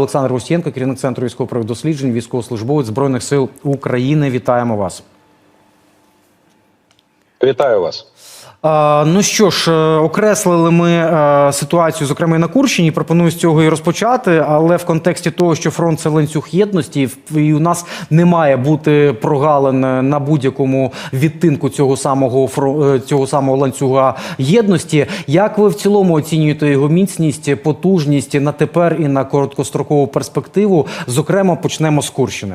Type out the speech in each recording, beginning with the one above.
Олександр Русєнко, керівник центру військових досліджень, військовослужбовець Збройних сил України. Вітаємо вас. Вітаю вас. Ну що ж, е, окреслили ми е, ситуацію, зокрема і на Курщині. Пропоную з цього і розпочати. Але в контексті того, що фронт це ланцюг єдності, і у нас не має бути прогалин на будь-якому відтинку цього самого е, цього самого ланцюга єдності. Як ви в цілому оцінюєте його міцність, потужність на тепер і на короткострокову перспективу? Зокрема, почнемо з Курщини.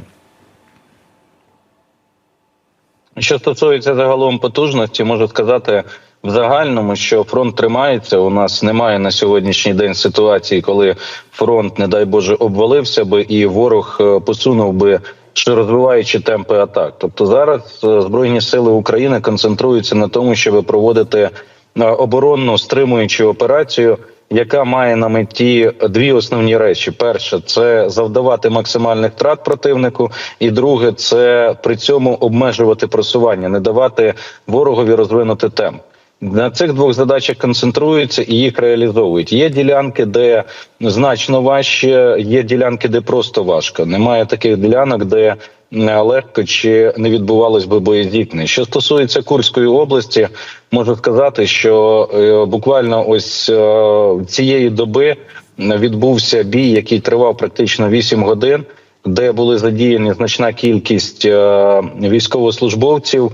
Що стосується загалом потужності, можу сказати в загальному, що фронт тримається. У нас немає на сьогоднішній день ситуації, коли фронт, не дай Боже, обвалився би і ворог е, посунув би. Чи розвиваючи темпи атак, тобто зараз е, збройні сили України концентруються на тому, щоб проводити е, оборонну стримуючу операцію, яка має на меті дві основні речі: перше це завдавати максимальних втрат противнику, і друге це при цьому обмежувати просування, не давати ворогові розвинути темп. На цих двох задачах концентруються і їх реалізовують. Є ділянки, де значно важче, є ділянки, де просто важко. Немає таких ділянок, де легко чи не відбувалось би боєздітне. Що стосується Курської області, можу сказати, що е, буквально ось е, цієї доби відбувся бій, який тривав практично 8 годин. Де були задіяні значна кількість е, військовослужбовців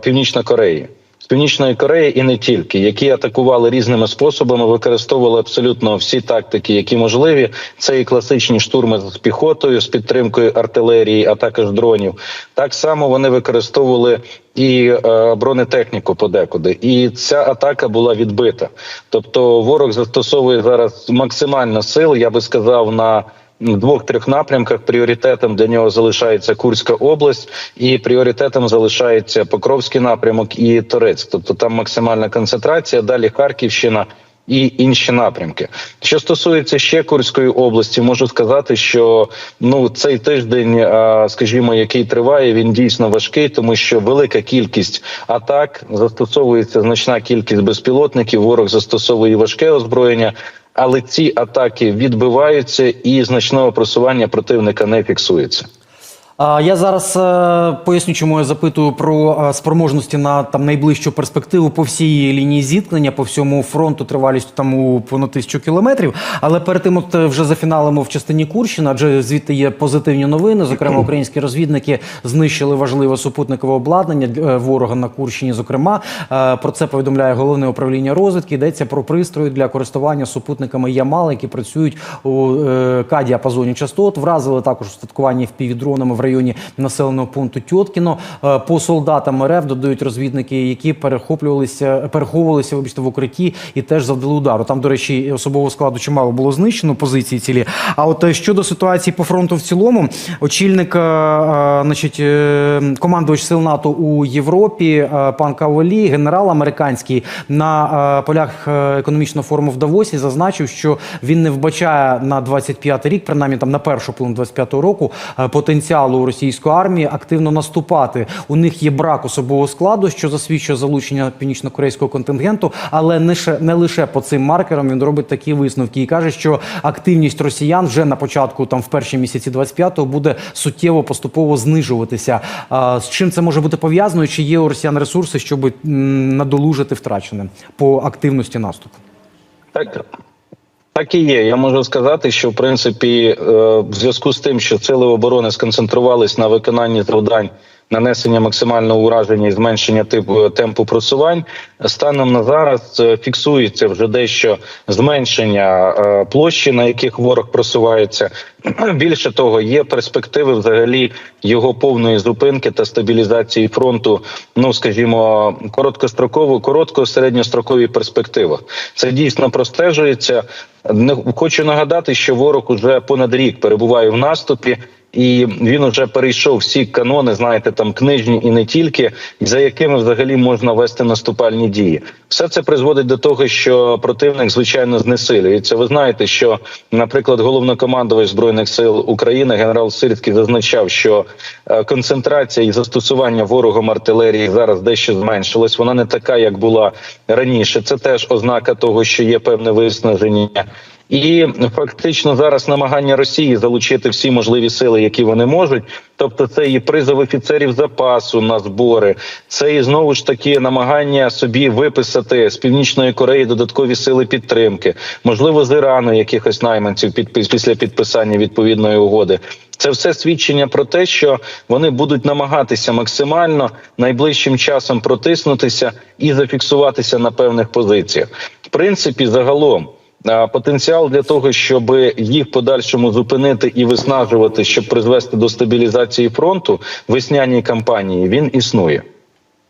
Північної Кореї Північної Кореї і не тільки, які атакували різними способами, використовували абсолютно всі тактики, які можливі. Це і класичні штурми з піхотою, з підтримкою артилерії, а також дронів. Так само вони використовували і е, бронетехніку подекуди. І ця атака була відбита. Тобто, ворог застосовує зараз максимально сил, я би сказав, на двох-трьох напрямках пріоритетом для нього залишається Курська область, і пріоритетом залишається Покровський напрямок і Торецьк. Тобто там максимальна концентрація. Далі Харківщина. І інші напрямки, що стосується ще Курської області, можу сказати, що ну цей тиждень, скажімо, який триває, він дійсно важкий, тому що велика кількість атак застосовується значна кількість безпілотників. Ворог застосовує важке озброєння. Але ці атаки відбиваються, і значного просування противника не фіксується. Я зараз е, поясню, чому я запитую про е, спроможності на там найближчу перспективу по всій лінії зіткнення, по всьому фронту тривалістю там у понад тисячу кілометрів. Але перед тим, от е, вже зафіналимо в частині Курщини, адже звідти є позитивні новини. Зокрема, українські розвідники знищили важливе супутникове обладнання ворога на Курщині. Зокрема, про це повідомляє головне управління розвідки. Йдеться про пристрої для користування супутниками Ямал, які працюють у К-діапазоні частот. Вразили також устаткування впівдронами в районі населеного пункту Тьоткіно. Е, По солдатам РФ додають розвідники, які перехоплювалися, переховувалися вибачте, в укритті і теж завдали удару. Там, до речі, особового складу чимало було знищено позиції цілі. А от е, щодо ситуації по фронту в цілому, очільник, е, значить, командувач сил НАТО у Європі, пан Каволі, генерал американський на полях економічного форуму в Давосі зазначив, що він не вбачає на 25 рік, принаймні там на першу половину 25-го року, потенціалу у російської армії активно наступати. У них є брак особового складу, що засвідчує залучення північно-корейського контингенту, але не ще не лише по цим маркерам він робить такі висновки і каже, що активність росіян вже на початку, там в перші місяці 25-го, буде суттєво поступово знижуватися. А, З чим це може бути пов'язано? Чи є у росіян ресурси, щоб надолужити втрачене по активності наступу? Так, так і є. Я можу сказати, що в принципі, е, в зв'язку з тим, що сили оборони сконцентрувались на виконанні завдань. Нанесення максимального ураження і зменшення типу темпу просувань станом на зараз е, фіксується вже дещо зменшення е, площі, на яких ворог просувається. Більше того, є перспективи взагалі його повної зупинки та стабілізації фронту. Ну скажімо, короткостроково, коротко середньострокові перспективи. Це дійсно простежується. Не хочу нагадати, що ворог уже понад рік перебуває в наступі. І він уже перейшов всі канони, знаєте, там книжні і не тільки, за якими взагалі можна вести наступальні дії. Все це призводить до того, що противник звичайно знесилюється. Ви знаєте, що, наприклад, головнокомандувач збройних сил України генерал Сирський зазначав, що е, концентрація і застосування ворогом артилерії зараз дещо зменшилась. Вона не така, як була раніше. Це теж ознака того, що є певне виснаження. І фактично зараз намагання Росії залучити всі можливі сили, які вони можуть. Тобто, це і призов офіцерів запасу на збори, це і знову ж таки намагання собі виписати з північної Кореї додаткові сили підтримки, можливо, з Ірану якихось найманців під після підписання відповідної угоди. Це все свідчення про те, що вони будуть намагатися максимально найближчим часом протиснутися і зафіксуватися на певних позиціях. В принципі, загалом. Потенціал для того, щоб їх подальшому зупинити і виснажувати, щоб призвести до стабілізації фронту весняній кампанії, він існує.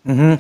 Угу.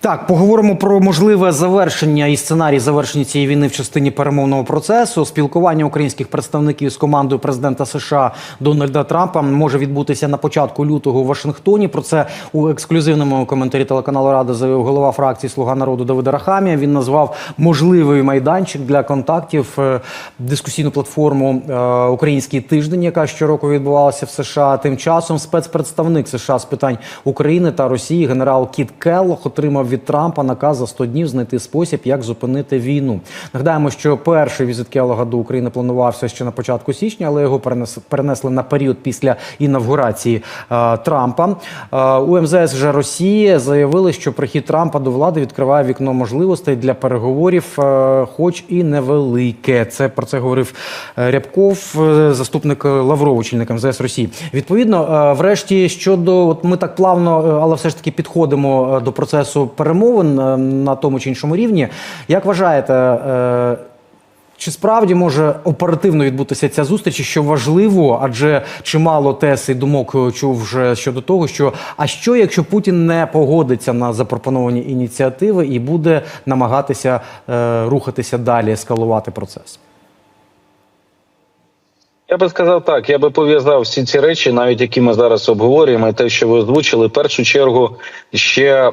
Так, поговоримо про можливе завершення і сценарій завершення цієї війни в частині перемовного процесу. Спілкування українських представників з командою президента США Дональда Трампа може відбутися на початку лютого у Вашингтоні. Про це у ексклюзивному коментарі телеканалу Рада заявив голова фракції Слуга народу Давид Рахамія. Він назвав можливий майданчик для контактів е, дискусійну платформу е, Український тиждень, яка щороку відбувалася в США. Тим часом спецпредставник США з питань України та Росії генерал Кіт Келлох отримав від Трампа наказ за 100 днів знайти спосіб, як зупинити війну. Нагадаємо, що перший візит Келлога до України планувався ще на початку січня, але його перенес- перенесли на період після інавгурації е, Трампа. Е, у МЗС вже Росії заявили, що прихід Трампа до влади відкриває вікно можливостей для переговорів, е, хоч і невелике. Це про це говорив е, Рябков, е, заступник Лаврова, очільник МЗС Росії. Відповідно, е, врешті щодо от ми так плавно, е, але все ж таки підходимо е, до процесу перемовин е, на тому чи іншому рівні. Як вважаєте? е, чи справді може оперативно відбутися ця зустріч, що важливо, адже чимало тез і думок чув вже щодо того, що а що якщо Путін не погодиться на запропоновані ініціативи і буде намагатися рухатися далі, ескалувати процес? Я би сказав так, я би пов'язав всі ці речі, навіть які ми зараз обговорюємо, і те, що ви озвучили. В першу чергу ще е,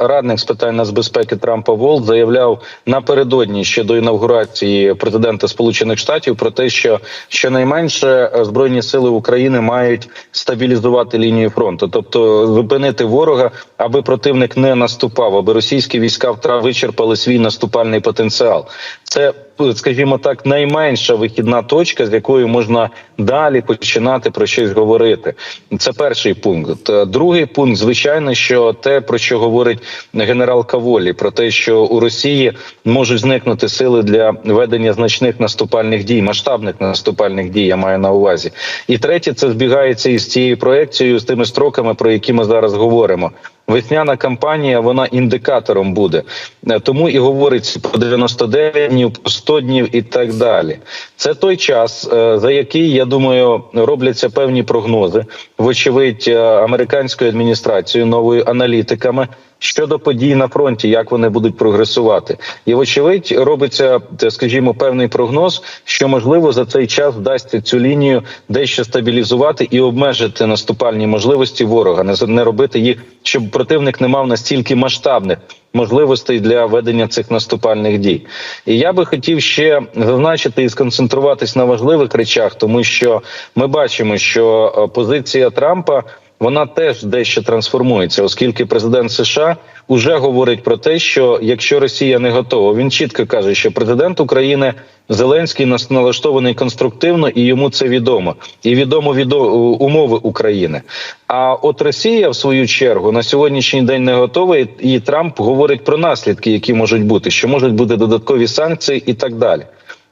радник з питань нацбезпеки Трампа Волт заявляв напередодні ще до інавгурації президента Сполучених Штатів про те, що щонайменше е, збройні сили України мають стабілізувати лінію фронту, тобто зупинити ворога, аби противник не наступав, аби російські війська вичерпали свій наступальний потенціал. Це скажімо так, найменша вихідна точка, з якої можна далі починати про щось говорити. Це перший пункт. Другий пункт, звичайно, що те, про що говорить генерал Каволі, про те, що у Росії можуть зникнути сили для ведення значних наступальних дій, масштабних наступальних дій, я маю на увазі. І третє, це збігається із цією проекцією, з тими строками, про які ми зараз говоримо. Весняна кампанія вона індикатором буде, Е, тому і говориться про 99 днів, про 100 днів і так далі. Це той час, е, за який я думаю робляться певні прогнози, вочевидь, е, американською адміністрацією, новою аналітиками. Щодо подій на фронті, як вони будуть прогресувати, і вочевидь робиться, скажімо, певний прогноз, що можливо за цей час вдасться цю лінію дещо стабілізувати і обмежити наступальні можливості ворога, не не робити їх, щоб противник не мав настільки масштабних можливостей для ведення цих наступальних дій. І я би хотів ще зазначити і сконцентруватись на важливих речах, тому що ми бачимо, що е, позиція Трампа вона теж дещо трансформується, оскільки президент США уже говорить про те, що якщо Росія не готова, він чітко каже, що президент України Зеленський нас налаштований конструктивно, і йому це відомо, і відомо відо умови України. А от Росія, в свою чергу, на сьогоднішній день не готова, і Трамп говорить про наслідки, які можуть бути, що можуть бути додаткові санкції і так далі.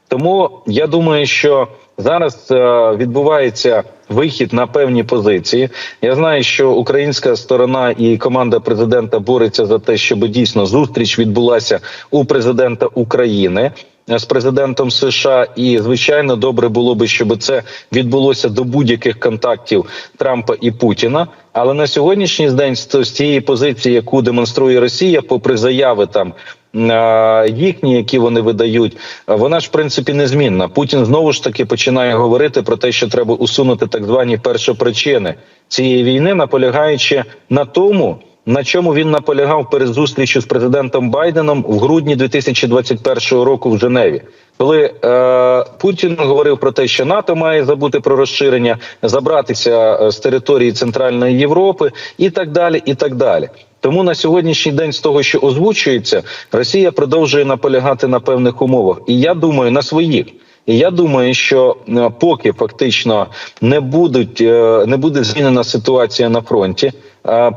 Тому я думаю, що зараз е, відбувається вихід на певні позиції. Я знаю, що українська сторона і команда президента бореться за те, щоб дійсно зустріч відбулася у президента України. З президентом США, і звичайно, добре було би, щоб це відбулося до будь-яких контактів Трампа і Путіна. Але на сьогоднішній день з цієї позиції, яку демонструє Росія, попри заяви там їхні, які вони видають, вона ж в принципі незмінна. Путін знову ж таки починає говорити про те, що треба усунути так звані першопричини цієї війни, наполягаючи на тому. На чому він наполягав перед зустрічю з президентом Байденом в грудні 2021 року в Женеві, коли е, Путін говорив про те, що НАТО має забути про розширення, забратися е, з території Центральної Європи, і так далі, і так далі. Тому на сьогоднішній день з того, що озвучується, Росія продовжує наполягати на певних умовах, і я думаю, на своїх. І я думаю, що е, поки фактично не будуть е, не буде змінена ситуація на фронті.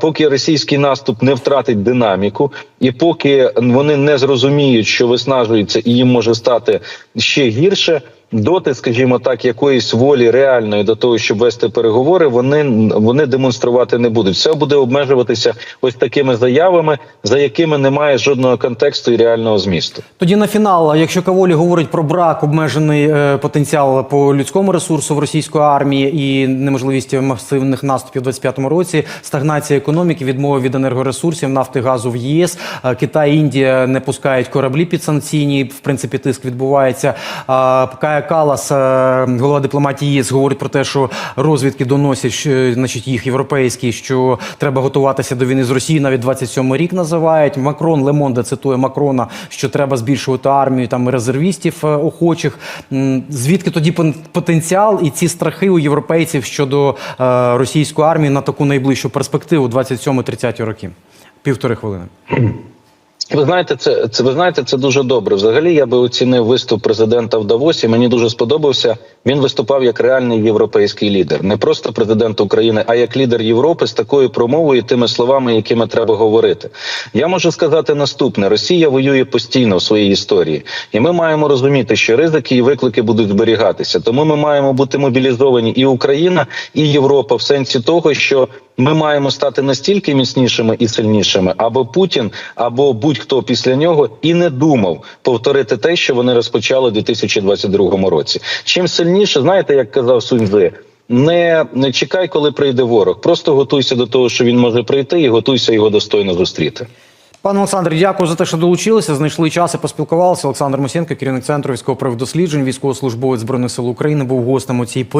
Поки російський наступ не втратить динаміку, і поки вони не зрозуміють, що виснажується і їм може стати ще гірше, доти, скажімо так, якоїсь волі реальної до того, щоб вести переговори, вони, вони демонструвати не будуть. Все буде обмежуватися ось такими заявами, за якими немає жодного контексту і реального змісту. Тоді на фінал, якщо Каволі говорить про брак, обмежений е, потенціал по людському ресурсу в російської армії і неможливість масивних наступів у 25-му році, стагнація економіки, відмова від енергоресурсів, нафти, газу в ЄС, е, Китай, Індія не пускають кораблі підсанкційні. В принципі, тиск відбувається. А, Кая Калас, е, голова дипломатії ЄС, говорить про те, що розвідки доносять, що, значить, їх європейські, що треба готуватися до війни з Росією. Навіть 27 рік називають. Макрон Лемонде цитує Макрона, що треба збільшувати армію там резервістів е, охочих. Звідки тоді потенціал і ці страхи у європейців щодо е, російської армії на таку найближчу перспективу 27-30 роки? Півтори хвилини. Ви знаєте, це, це ви знаєте, це дуже добре. Взагалі, я би оцінив виступ президента в Давосі. Мені дуже сподобався. Він виступав як реальний європейський лідер, не просто президент України, а як лідер Європи з такою промовою, тими словами, якими треба говорити. Я можу сказати наступне: Росія воює постійно в своїй історії, і ми маємо розуміти, що ризики і виклики будуть зберігатися. Тому ми маємо бути мобілізовані і Україна, і Європа в сенсі того, що ми маємо стати настільки міцнішими і сильнішими, або Путін, або будь-хто після нього і не думав повторити те, що вони розпочали у 2022 році. Чим сильніше, знаєте, як казав Суньзи, не, не чекай, коли прийде ворог. Просто готуйся до того, що він може прийти, і готуйся його достойно зустріти. Пане Олександр, дякую за те, що долучилися. Знайшли час і поспілкувалися. Олександр Мусенко, керівник центру військово досліджень, військовослужбовець збройних сил України, був гостем у цій порі.